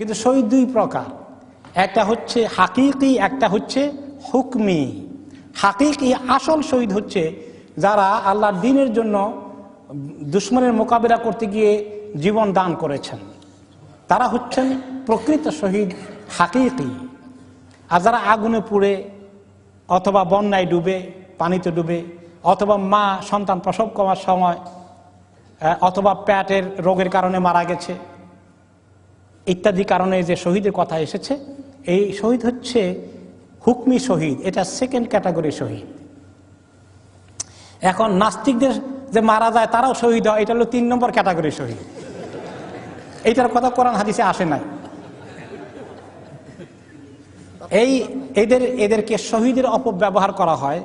কিন্তু শহীদ দুই প্রকার। একটা হচ্ছে হাকিকি, একটা হচ্ছে হুকমি। হাকিকি আসল শহীদ হচ্ছে যারা আল্লাহর দিনের জন্য দুশ্মনের মোকাবিলা করতে গিয়ে জীবন দান করেছেন। তারা হচ্ছেন প্রকৃত শহীদ হাকিকি। আর যারা আগুনে পুড়ে অথবা বন্যায় ডুবে, পানিতে ডুবে, অথবা মা সন্তান প্রসব করার সময় অথবা প্যাটের রোগের কারণে মারা গেছে ইত্যাদি কারণে যে শহীদের কথা এসেছে, এই শহীদ হচ্ছে হুকমি শহীদ, এটা সেকেন্ড ক্যাটাগরি শহীদ। এখন নাস্তিকদের যে মারা যায় তারাও শহীদ হয়, এটা হলো তিন নম্বর ক্যাটাগরি শহীদ। এইটার কথা কোরআন হাদিসে আসে নাই। এই এদের, এদেরকে শহীদের অপব্যবহার করা হয়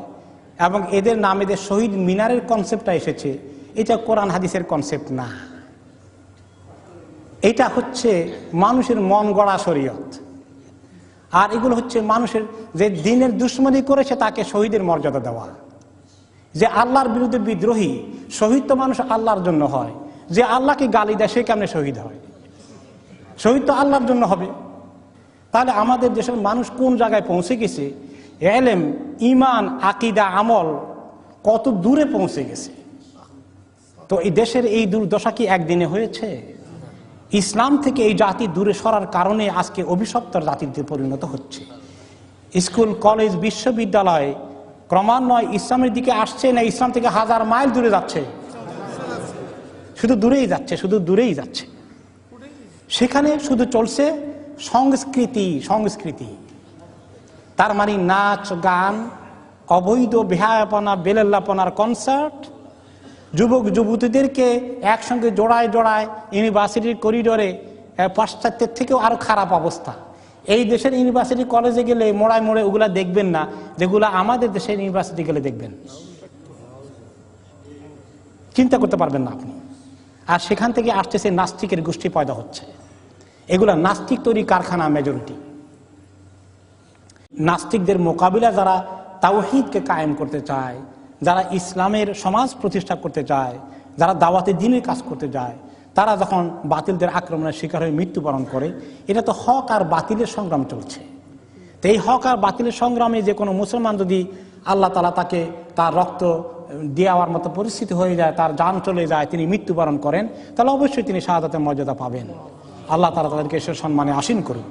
এবং এদের নামে যে শহীদ মিনারের কনসেপ্টটা এসেছে। এটা কোরআন হাদিসের কনসেপ্ট না। এটা হচ্ছে মানুষের মন গড়া শরীয়ত। আর এগুলো হচ্ছে মানুষের যে দিনের দুশ্মনী করেছে তাকে শহীদের মর্যাদা দেওয়া। যে আল্লাহর বিরুদ্ধে বিদ্রোহী, শহীদ তো মানুষ আল্লাহর জন্য হয়। যে আল্লাহকে গালি দেয়, সে কেমনে শহীদ হয়? শহীদ তো আল্লাহর জন্য হবে। তাহলে আমাদের দেশের মানুষ কোন জায়গায় পৌঁছে গেছে? এলেম, ইমান, আকিদা, আমল কত দূরে পৌঁছে গেছে? তো এই দেশের এই দুর্দশা কি একদিনে হয়েছে? ইসলাম থেকে এই জাতি দূরে সরার কারণে আজকে অভিশপ্তর জাতিতে পরিণত হচ্ছে। স্কুল, কলেজ, বিশ্ববিদ্যালয় ক্রমান্বয়ে ইসলামের দিকে আসছে না, ইসলাম থেকে হাজার মাইল দূরে যাচ্ছে। শুধু দূরেই যাচ্ছে, শুধু দূরেই যাচ্ছে। সেখানে শুধু চলছে সংস্কৃতি সংস্কৃতি। তার মানে নাচ, গান, অবৈধ বেহায়াপনা, বেলেল্লাপনার কনসার্ট যুবক যুবতীদেরকে একসঙ্গে জোড়ায় জোড়ায় ইউনিভার্সিটির করিডোরে পাশ্চাত্যের থেকেও আরও খারাপ অবস্থা। এই দেশের ইউনিভার্সিটি কলেজে গেলে মোড়ায় মোড়ে ওগুলা দেখবেন না, যেগুলো আমাদের দেশের ইউনিভার্সিটি গেলে দেখবেন। চিন্তা করতে পারবেন না আপনি। আর সেখান থেকে আসতেছে নাস্তিকের গোষ্ঠী পয়দা হচ্ছে। এগুলা নাস্তিক তৈরি কারখানা, মেজরিটি। নাস্তিকদের মোকাবিলা যারা তাওহিদকে কায়েম করতে চায় যারা ইসলামের সমাজ প্রতিষ্ঠা করতে চায় যারা দাওয়াতে দিনের কাজ করতে যায়, তারা যখন বাতিলদের আক্রমণের শিকার হয়ে মৃত্যুবরণ করে, এটা তো হক আর বাতিলের সংগ্রাম চলছে। তো এই হক আর বাতিলের সংগ্রামে যে কোনো মুসলমান যদি আল্লাহ তালা তাকে তার রক্ত দেওয়ার মতো পরিস্থিতি হয়ে যায়, তার যান চলে যায়, তিনি মৃত্যুবরণ করেন, তাহলে অবশ্যই তিনি শাহাদাতের মর্যাদা পাবেন। আল্লাহ তালা তাদেরকে সে সম্মানে আসীন করুন।